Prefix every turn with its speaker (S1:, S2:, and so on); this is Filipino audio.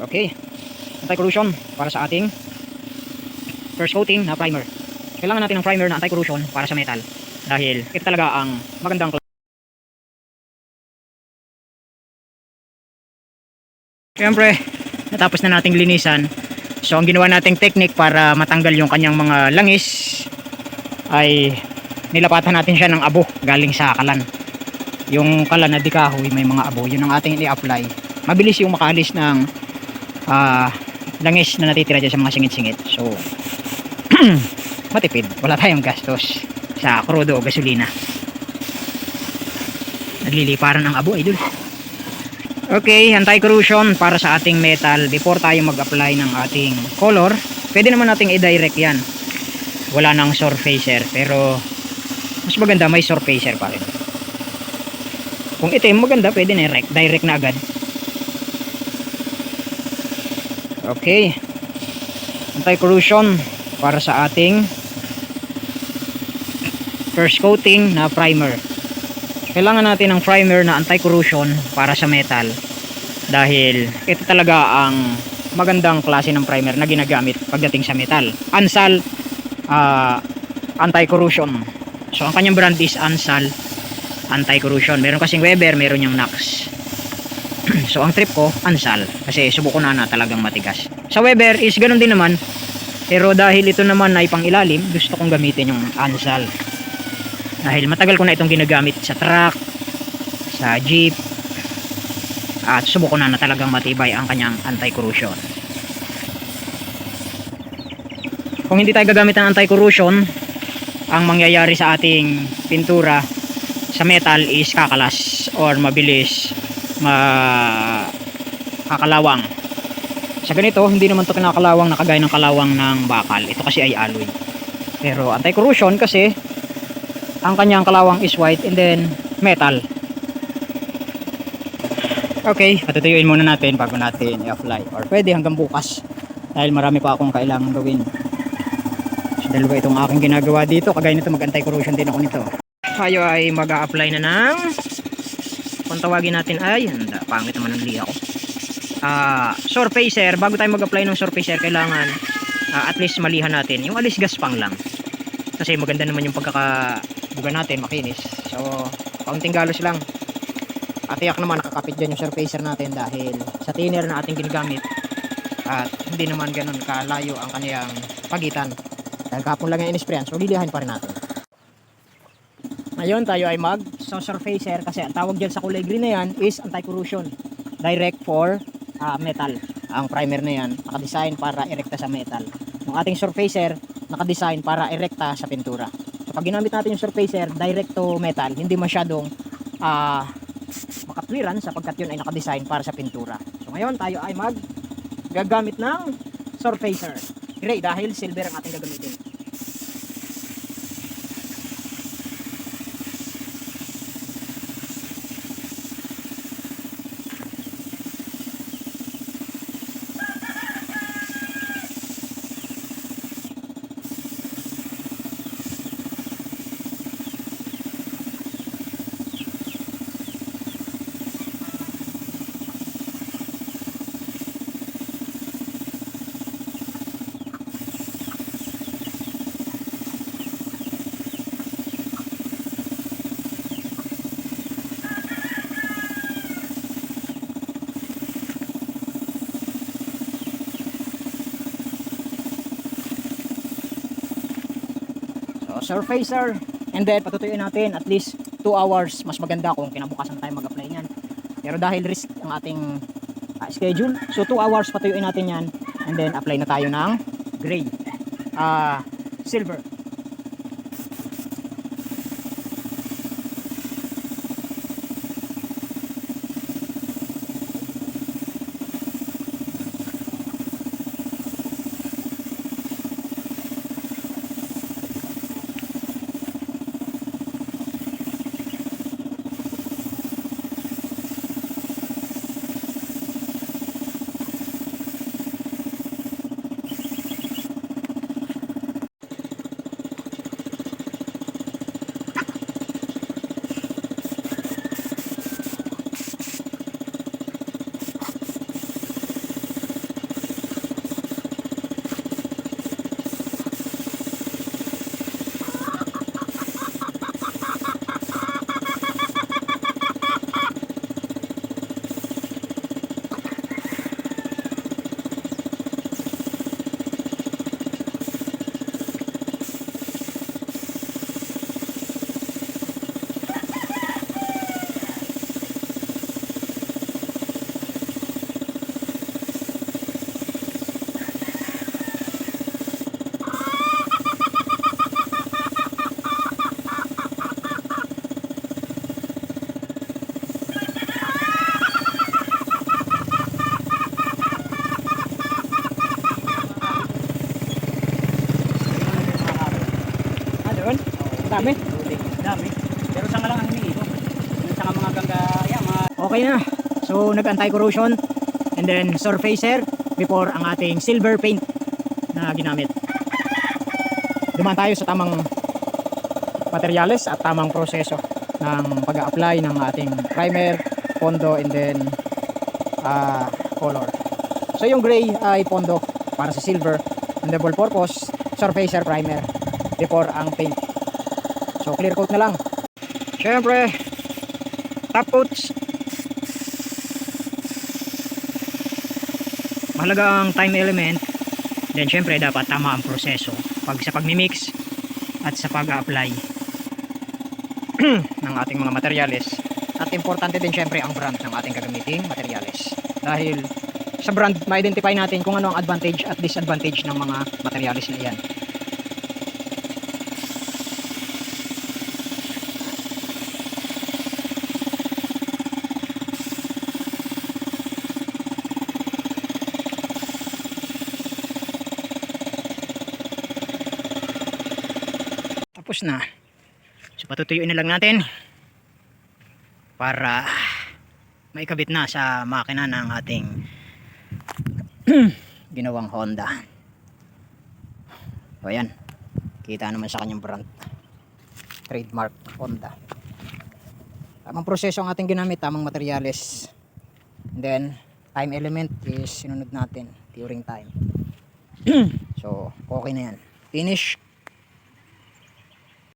S1: Okay. Anti-corrosion para sa ating first coating na primer. Kailangan natin ng primer na anti-corrosion para sa metal dahil ito talaga ang magandang Siyempre, natapos na nating linisan. So, ang ginawa nating technique para matanggal yung kanyang mga langis ay nilapatan natin siya ng abo galing sa kalan. Yung kalan na di kahoy, may mga abo. Yun ang ating i-apply. Mabilis yung makaalis ng ah, langis na natitira dyan sa mga singit-singit. So, matipid. Wala tayong gastos sa krudo o gasolina. Nagliliparan ang abo, idol. Okay, anti-corrosion para sa ating metal before tayo mag-apply ng ating color. Pwede naman nating i-direct yan. Wala nang surfacer pero mas maganda may surfacer pa rin. Kung itim maganda pwede na direct, direct na agad. Okay. Anti-corrosion para sa ating first coating na primer. Kailangan natin ng primer na anti-corrosion para sa metal. Dahil ito talaga ang magandang klase ng primer na ginagamit pagdating sa metal. Ansal ah, anti-corrosion. So ang kanyang brand is Ansal anti-corrosion. Meron kasing Weber meron yung Nax so ang trip ko Ansal. Kasi subuko na na talagang matigas. Sa Weber is ganun din naman. Pero dahil ito naman ay pang ilalim gusto kong gamitin yung Ansal. Dahil matagal ko na itong ginagamit sa truck sa jeep at subuko na na talagang matibay ang kanyang anti-corrosion. Kung hindi tayo gagamit ng anti-corrosion ang mangyayari sa ating pintura sa metal is kakalas or mabilis ma kakalawang. Sa ganito hindi naman to kinakalawang na kagaya ng kalawang ng bakal. Ito kasi ay alloy. Pero anti-corrosion kasi ang kanyang kalawang is white and then metal. Okay patutuyuin muna natin bago natin i-apply or pwede hanggang bukas. Dahil marami pa akong kailangan gawin. So dalawa itong aking ginagawa dito. Kagaya nito mag anti-corrosion din ako nito. Tayo ay mag apply na ng kung tawagin natin ay handa, pangit naman ang liya ko. Ah surfacer bago tayo mag-apply ng surfacer kailangan ah, at least malihan natin. Yung alis gaspang lang. Kasi maganda naman yung pagkaka buga natin makinis. So kaunting galos lang. At tiyak naman nakakapit dyan yung surfacer natin dahil sa thinner na ating ginagamit. At hindi naman ganun kalayo ang kaniyang pagitan. Dahil kapon lang yung inisprayan so lilihan pa rin natin. Ngayon tayo ay mag so surfacer kasi ang tawag dyan sa kulay green na yan is anti-corrosion. Direct for ah, metal. Ang primer na yan nakadesign para erekta sa metal. Yung ating surfacer nakadesign para erekta sa pintura. So pag ginamit natin yung surfacer direct to metal hindi masyadong ah makatwiran sapagkat yun ay nakadesign para sa pintura. So ngayon tayo ay mag gagamit ng surfacer. Gray dahil silver ang ating gagamitin So, surfacer. And then, patutuyuin natin at least 2 hours. Mas maganda kung kinabukasan tayo mag-apply niyan. Pero dahil risk ang ating ah, schedule, so 2 hours patuyuin natin yan. And then, apply na tayo ng gray. Ah, silver. Dami.
S2: Dami. Pero sa nga lang ang hiniikot. Yung sa nga mga gangga, yan, mga
S1: Okay na. So, nag-anti-corrosion and then surfacer before ang ating silver paint na ginamit. Dumaan tayo sa tamang materyales at tamang proseso ng pag-apply ng ating primer, pondo, and then ah, color. So, yung gray ay pondo para sa silver and double purpose surfacer primer before ang paint. So, clear coat na lang. Siyempre, top coats. Mahalaga ang time element. Then syempre dapat tama ang proseso pag sa pagmimix at sa pag-apply ng ating mga materyales at importante din syempre ang brand ng ating gagamiting materyales dahil sa brand ma-identify natin kung ano ang advantage at disadvantage ng mga materyales na iyan tapos na. So patutuyuin na lang natin para maikabit na sa makina ng ating ginawang Honda. O ayan. Kita naman sa kanyang brand. Trademark Honda. Tamang proseso ang ating ginamit tamang materyales. And then time element is sinunod natin during time. So okay na yan. Finish